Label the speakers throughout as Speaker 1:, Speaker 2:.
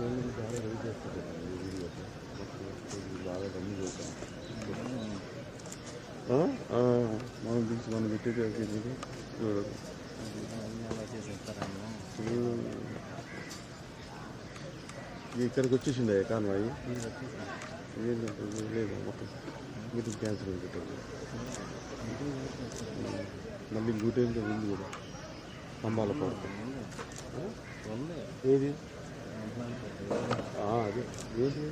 Speaker 1: ఫోన్లు చాలా ఈ వీడియోస్ బాగా రన్ చేశాను మనం తీసి మనం పెట్టేది చూడదు ఇక్కడికి వచ్చేసింది కాన్వాయి? లేదు మొత్తం మీటింగ్ క్యాన్సిల్ అయిపోతుంది మళ్ళీ గూటేంతో ఉంది కూడా స్తంభాల
Speaker 2: ఉంది.
Speaker 1: ఏది? అది. ఏంటి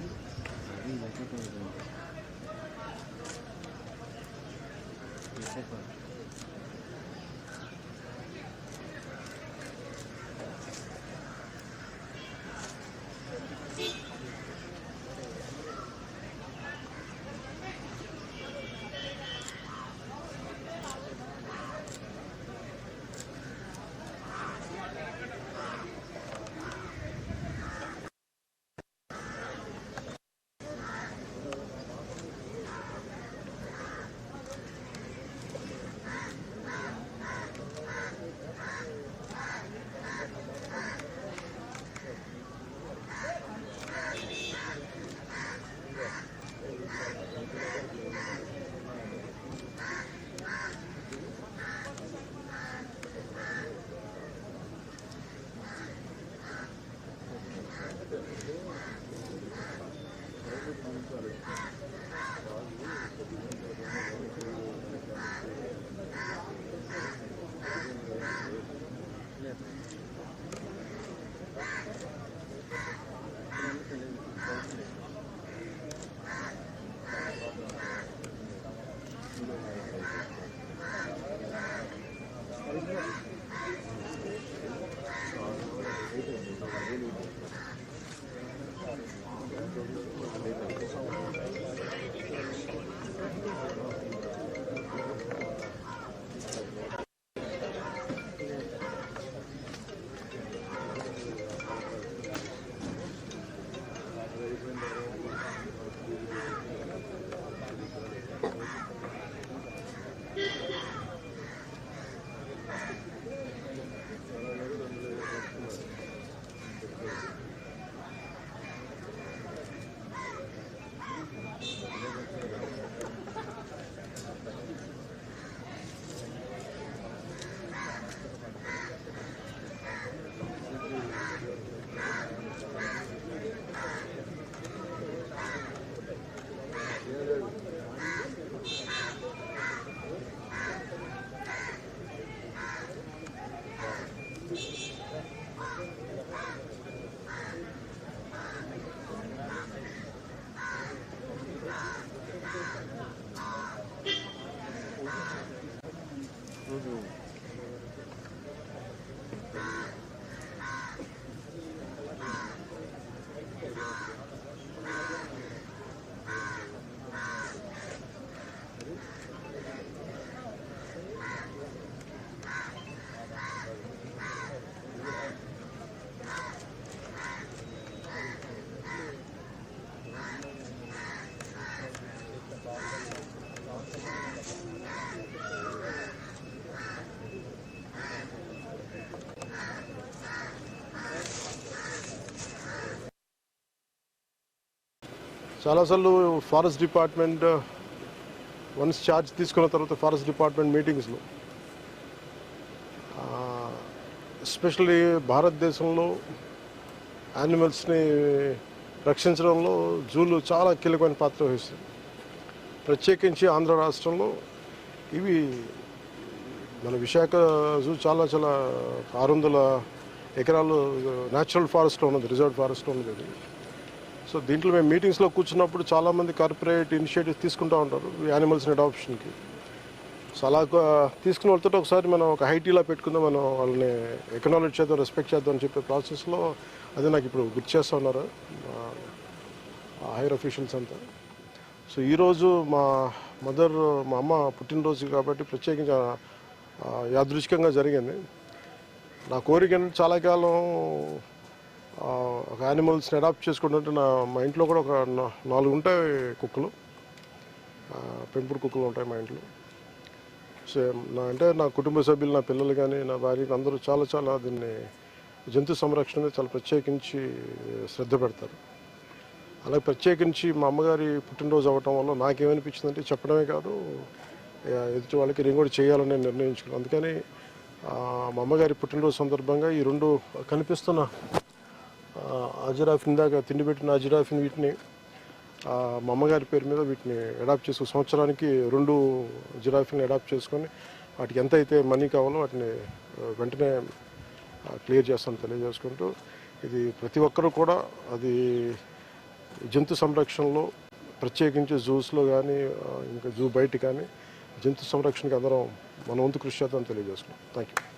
Speaker 2: అది
Speaker 3: చాలాసార్లు forest department uh, once charge తీసుకున్న తర్వాత ఫారెస్ట్ డిపార్ట్మెంట్ మీటింగ్స్లో uh, ఎస్పెషల్లీ భారతదేశంలో యానిమల్స్ని రక్షించడంలో జూలు చాలా కీలకమైన పాత్ర వహిస్తుంది. ప్రత్యేకించి ఆంధ్ర రాష్ట్రంలో ఇవి మన విశాఖ జూ చాలా చాలా ఆరు వందల ఎకరాలు uh, న్యాచురల్ ఫారెస్ట్లో ఉన్నది రిజర్వ్ ఫారెస్ట్లో ఉన్నది సో దీంట్లో మేము మీటింగ్స్లో కూర్చున్నప్పుడు చాలామంది కార్పొరేట్ ఇనిషియేటివ్స్ తీసుకుంటూ ఉంటారు యానిమల్స్ని అడాప్షన్కి సో అలా తీసుకుని తీసుకున్న వాళ్ళతో ఒకసారి మనం ఒక హైటీలా పెట్టుకుందాం మనం వాళ్ళని ఎకనాలజ్ చేద్దాం రెస్పెక్ట్ చేద్దాం అని చెప్పే ప్రాసెస్లో అది నాకు ఇప్పుడు గుర్తు చేస్తూ ఉన్నారు హైర్ అఫీషియల్స్ అంతా. సో ఈరోజు మా మదర్ మా అమ్మ పుట్టినరోజు కాబట్టి ప్రత్యేకంగా ఆ, యాదృచ్ఛికంగా జరిగింది. నా కోరిక చాలా కాలం ఒక యానిమల్స్ని అడాప్ట్ చేసుకుంటుంటే నా మా ఇంట్లో కూడా ఒక నాలుగు ఉంటాయి కుక్కలు. పెంపుడు కుక్కలు ఉంటాయి మా ఇంట్లో. సో నా అంటే నా కుటుంబ సభ్యులు నా పిల్లలు కానీ నా భార్య అందరూ చాలా చాలా దీన్ని జంతు సంరక్షణ చాలా ప్రత్యేకించి శ్రద్ధ పెడతారు. అలాగే ప్రత్యేకించి మా అమ్మగారి పుట్టినరోజు అవ్వటం వల్ల నాకేమనిపించిందంటే చెప్పడమే కాదు ఎదుటి వాళ్ళకి నేను కూడా చేయాలని నిర్ణయించుకున్నాను. అందుకని మా అమ్మగారి పుట్టినరోజు సందర్భంగా ఈ రెండు కనిపిస్తున్న అజిరాఫిన్ దాకా తిండి పెట్టిన అజిరాఫిన్ వీటిని మా అమ్మగారి పేరు మీద వీటిని అడాప్ట్ చేసుకు సంవత్సరానికి రెండు జిరాఫీని అడాప్ట్ చేసుకొని వాటికి ఎంత అయితే మనీ కావాలో వాటిని వెంటనే క్లియర్ చేస్తాను తెలియజేసుకుంటూ ఇది ప్రతి ఒక్కరూ కూడా అది జంతు సంరక్షణలో ప్రత్యేకించి జూస్లో కానీ ఇంకా జూ బయట కానీ జంతు సంరక్షణకి అందరం మన వంతు కృషి చేద్దాం తెలియజేసుకున్నాం thank you